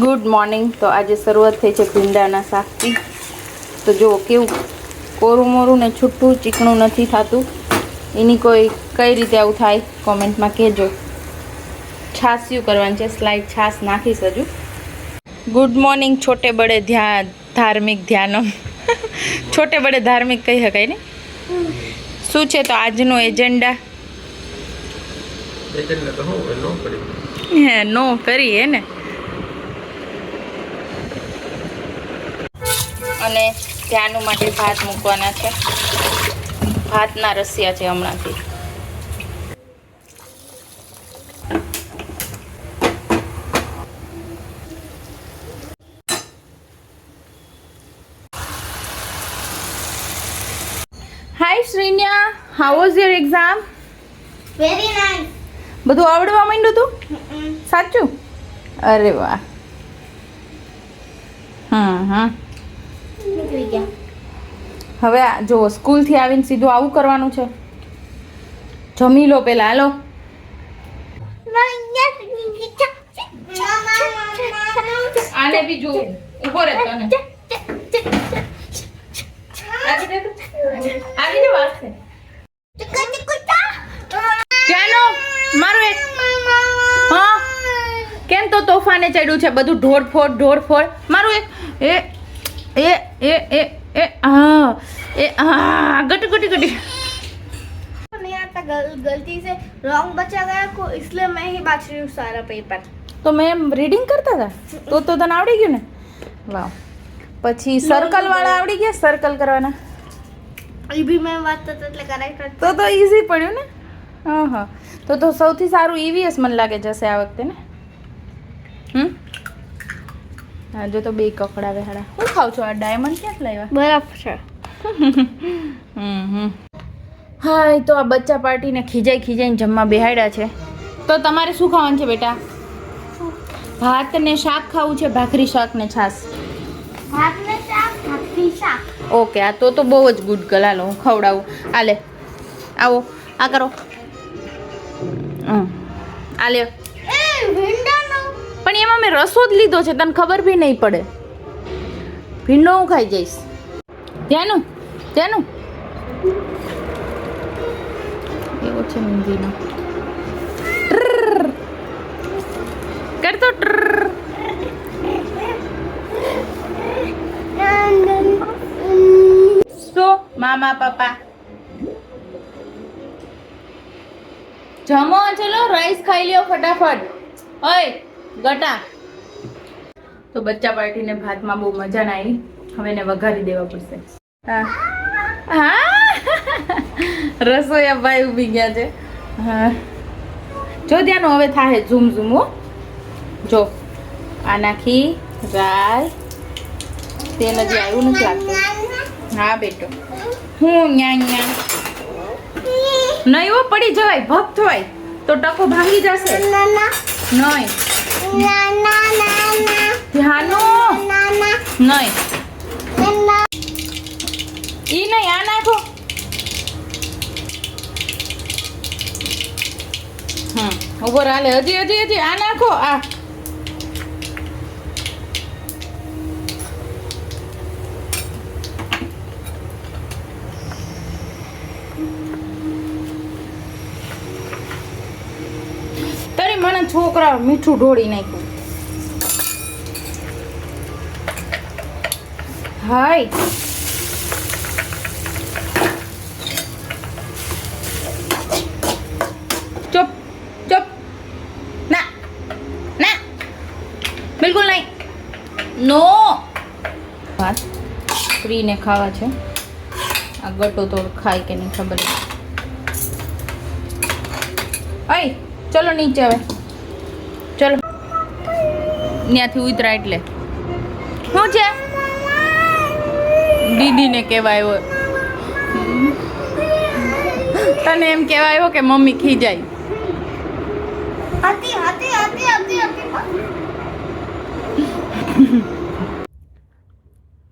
Good morning તો આજે શરૂઆત થઈ છે ભીંડાના શાકથી તો જુઓ કેવું કોરું મોરું ને છૂટું ચીકણું નથી થતું. એની કોઈ કઈ રીતે આવું થાય કોમેન્ટમાં કહેજો. છાસ્યું કરવાનું છે સ્લાઇડ છાસ નાખીશ હજુ. ગુડ મોર્નિંગ છોટે બડે ધ્યાન ધાર્મિક ધ્યાનો. છોટે બડે ધાર્મિક કહી શકાય ને? શું છે તો આજનો એજન્ડા? હે નો કરીએ ને હે નો કરી હે ને અને ત્યાંનું માટે ભાત મૂકવાના છે. ભાતના રસિયા છે હમણાંથી. Hi Shrinya how was your exam very nice બધું આવડવા માંડ્યું તું? સાચું? અરે વાહ. હમ હમ. નીકળી ગયા. હવે જો સ્કૂલથી આવીને સીધું આવું કરવાનું છે. જમી લો પેલા, હાલો. આને બી જો, ઊભો રહે તને એક હા? કેમ તો તોફાને ચડ્યું છે? બધું ઢોર ફોડ ઢોર ફોડ મારું એક એ એ એ એ એ હા એ હા ગટ ગટી ગટી नहीं आता गल, गलती से रॉन्ग बचा गया को इसलिए मैं ही बांट रही हूँ सारा पेपर તો મેં રીડિંગ કરતા હતા તો તો તને આવડી ગયું ને વાવ પછી સર્કલ વાળા આવડી ગયા સર્કલ કરવાના ये भी मैं बात करता એટલે કરેક્ટ તો તો ઈઝી પડ્યું ને હા હા તો તો સૌથી સારું ઈવીએસ મને લાગે જશે આ વખતે ને હમ હા જો તો બે કકડાવે હાડા હું ખાવ છો? આ ડાયમંડ ક્યાંથી લાવ્યા? બરફ છે. હમ હા એ તો આ બચ્ચા પાર્ટીને ખીજાઈ ખીજાઈને જમવા બેહાડ્યા છે. તો તમારે શું ખાવાનું છે બેટા? ભાત ને શાક ખાવું છે ભાખરી શાક ને છાશ? ભાત ને શાક ભાખરી શાક. ઓકે આ તો તો બહુ જ ગુડ ગલ હાલો હું ખવડાવું. આલે આવો આ કરો. હમ. આ લ્યો. એ પણ એમાં મેં રસો જ લીધો છે, તને ખબર બી નહીં પડે. ભીંડો હું ખાઈ જઈશ. ત્યાંનું ત્યાંનું એવો છે મંદીનો કરતો સો, મામા, પપ્પા. જમો ચલો રાઈસ ખાઈ લ્યો ફટાફટ. ઓય. ગટા. તો બચ્ચા પાર્ટીને ભાતમાં બહુ મજા ના આવી. હવે એને વઘારી દેવા પડશે. રસોઈયા ભાઈ ઊભી ગયા છે. હા. જો ત્યાંનું હવે થાય ઝૂમ ઝૂમ જો. આ નાખી રાય તેલ હજી આવ્યું નથી લાગતું. હા બેટો. હું ન્યા ન્યા. નહીં પડી જવાય ભક્ત હોય. તો ટકો ભાંગી જશે. નહીં. ધ્યાનો નહીં ઈ નહીં આ નાખો હમ ઊભો રાલે હજી હજી હજી આ નાખો આ તારી મને છોકરા મીઠું ઢોળી નાખ્યું. હાય. ચૂપ, ચપ. ના ના. બિલકુલ નહીં. નો. ભાત ફ્રીને ખાવા છે. આ ગટો તો ખાય કે નહીં ખબર. નહીં ચલો નીચે ચલો ત્યાંથી ઉતરા એટલે. શું છે? દીદીને કહેવાય હોય. તને એમ કહેવાય હોય કે મમ્મી ખીજાય.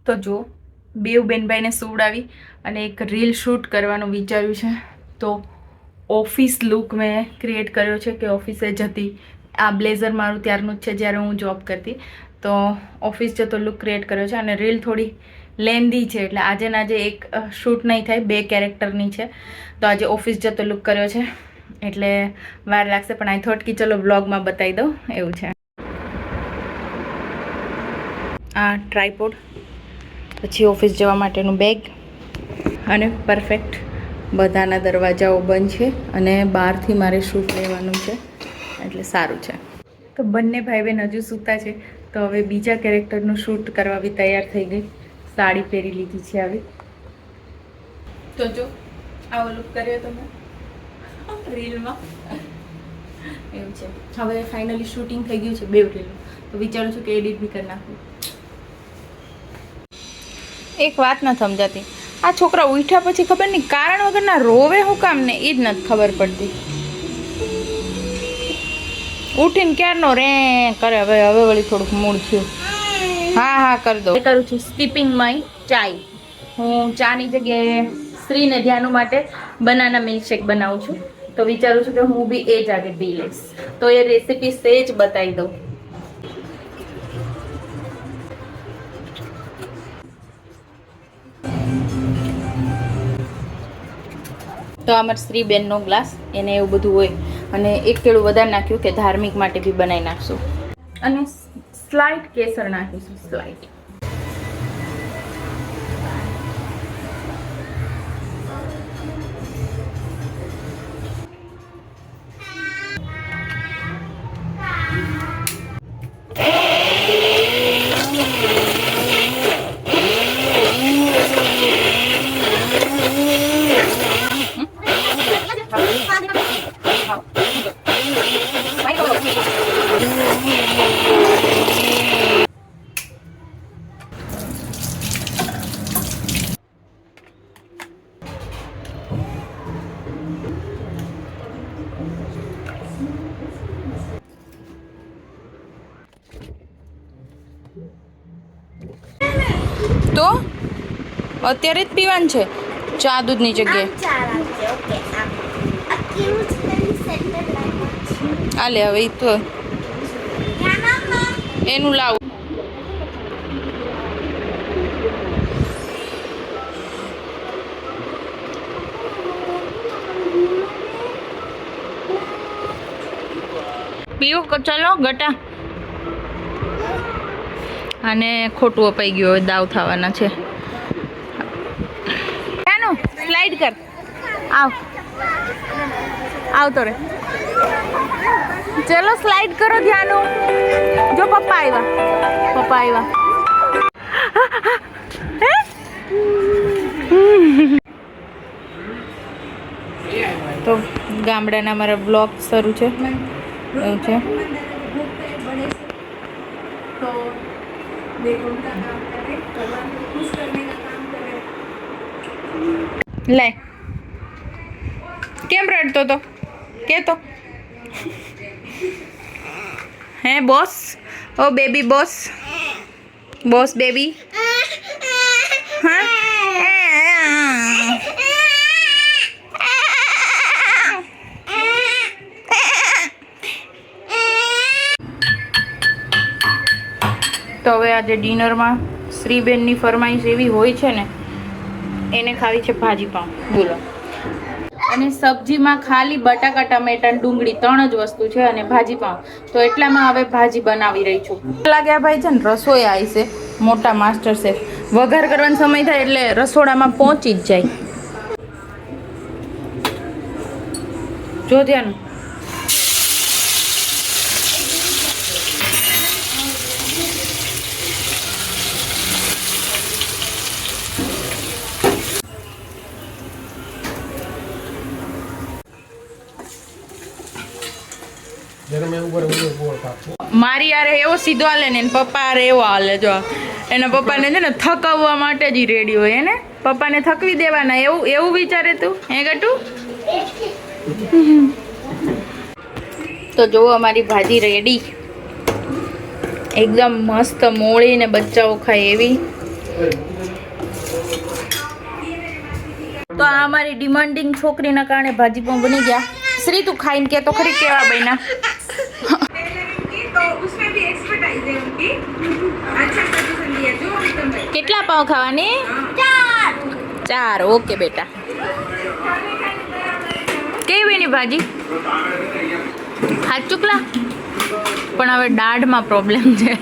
તો જો બેવ બેનભાઈને સુવડાવી અને એક રીલ શૂટ કરવાનું વિચાર્યું છે. તો ઓફિસ લુક મેં ક્રિએટ કર્યો છે કે ઓફિસે જતી આ બ્લેઝર મારું ત્યારનું જ છે જ્યારે હું જોબ કરતી. તો ઓફિસ જતો લુક ક્રિએટ કર્યો છે અને રીલ થોડી લેન્ધી છે એટલે આજે ના આજે એક શૂટ નહીં થાય, બે કેરેક્ટરની છે. તો આજે ઓફિસ જતો લુક કર્યો છે એટલે વાર લાગશે, પણ આઈ થોટ કે ચલો વ્લોગમાં બતાવી દઉં, એવું છે. આ ટ્રાયપોડ પછી ઓફિસ જવા માટેનું બેગ અને પરફેક્ટ બધાના દરવાજાઓ બંધ છે અને બહારથી મારે શૂટ લેવાનું છે. એટલે સારું છે. તો બંને ભાઈ બહેન હજુ સૂતા છે. તો હવે બીજા કેરેક્ટરનું શૂટ કરવા બી તૈયાર થઈ ગઈ. સાડી પહેરી લીધી છે આવી તો જો આવો લુક કર્યો તમે. રીલમાં. એવું છે. હવે ફાઇનલી શૂટિંગ થઈ ગયું છે બે રીલનું. તો વિચારું છું કે એડિટ બી કરી નાખું. એક વાત ન સમજાતી. આ છોકરા ઉઠ્યા પછી ખબર નહીં કારણ વગરના રોવે હું કામ ને એ જ નથી ખબર પડતી. ઉઠીને ક્યારનો રે કરે? હવે હવે વળી થોડુંક મૂળ થયું. હા હા, કરી દો કરું છું. સ્કીપિંગ માય ચાય હું ચાની જગ્યાએ સ્ત્રીને ધ્યાન માટે બનાના મિલ્કશેક બનાવું છું. તો વિચારું છું કે હું બી એ જ આગળ પી લઈશ તો એ રેસીપી સેજ બતાવી દઉં. તો અમાર બેનનો ગ્લાસ એને એવું બધું હોય. અને એક કેળું વધારે નાખ્યું કે ધાર્મિક માટે બી બનાવી નાખશું. અને સ્લાઇટ કેસર નાખીશું સ્લાઇટ તો અત્યારે જ પીવાનું છે? ચા દૂધની જગ્યાએ. આમ ચાર આપજે ઓકે આમ. આ કેવું છે તેની સેન્ટર લાઈન છે આ લે હવે તો એનું લાવ. પીવો? ચલો ગટા. અને ખોટું અપાઈ ગયું હવે દાવ થવાના છે. સ્લાઇડ કર. આવ. આવતો રે. ચલો સ્લાઇડ કરો ધ્યાનો. જો પપ્પા આવ્યા પપ્પા આવ્યા તો ગામડાના મારા બ્લોગ શરૂ છે. એવું છે. લે. કેમ રડતો તો? કેતો હે બોસ? ઓ બેબી બોસ. Boss baby. હા. તો હવે આજે ડિનરમાં શ્રીબેનની ફરમાઈશ એવી હોય છે ને, એને ખાવી છે ભાજી પાઉં બોલો. અને સબ્જીમાં ખાલી બટાકા, ટમેટા, ડુંગળી ત્રણ જ વસ્તુ છે અને ભાજી પાઉં તો એટલામાં હવે ભાજી બનાવી રહી છું. લાગ્યા ભાઈ છે ને રસોઈ આવી છે. મોટા માસ્ટર શેફ વઘાર કરવાનો સમય થાય એટલે રસોડામાં પહોંચી જ જાય. જો ધ્યાન. મારી યારે એવો સીધો હાલે ને પપ્પા યારે એવો હાલે. જો, એના પપ્પાને છે ને થકવવા માટે જ રેડી હોય એને પપ્પાને થકવી દેવાના, એવું એવું વિચારે તું, હે ગટું? તો જુઓ અમારી ભાજી રેડી. એકદમ મસ્ત મોળી ને બચ્ચાઓ ખાય એવી. તો આ અમારી ડિમાન્ડિંગ છોકરીના કારણે ભાજી પણ બની ગયા. શ્રી તું ખાઈને કે તો ખરી કેવા બહેના કેટલા પાઉં ખાવાની? ચાર. ઓકે બેટા. કેવી એની ભાજી? હાથ ચુકલા? પણ હવે દાઢમાં પ્રોબ્લેમ છે.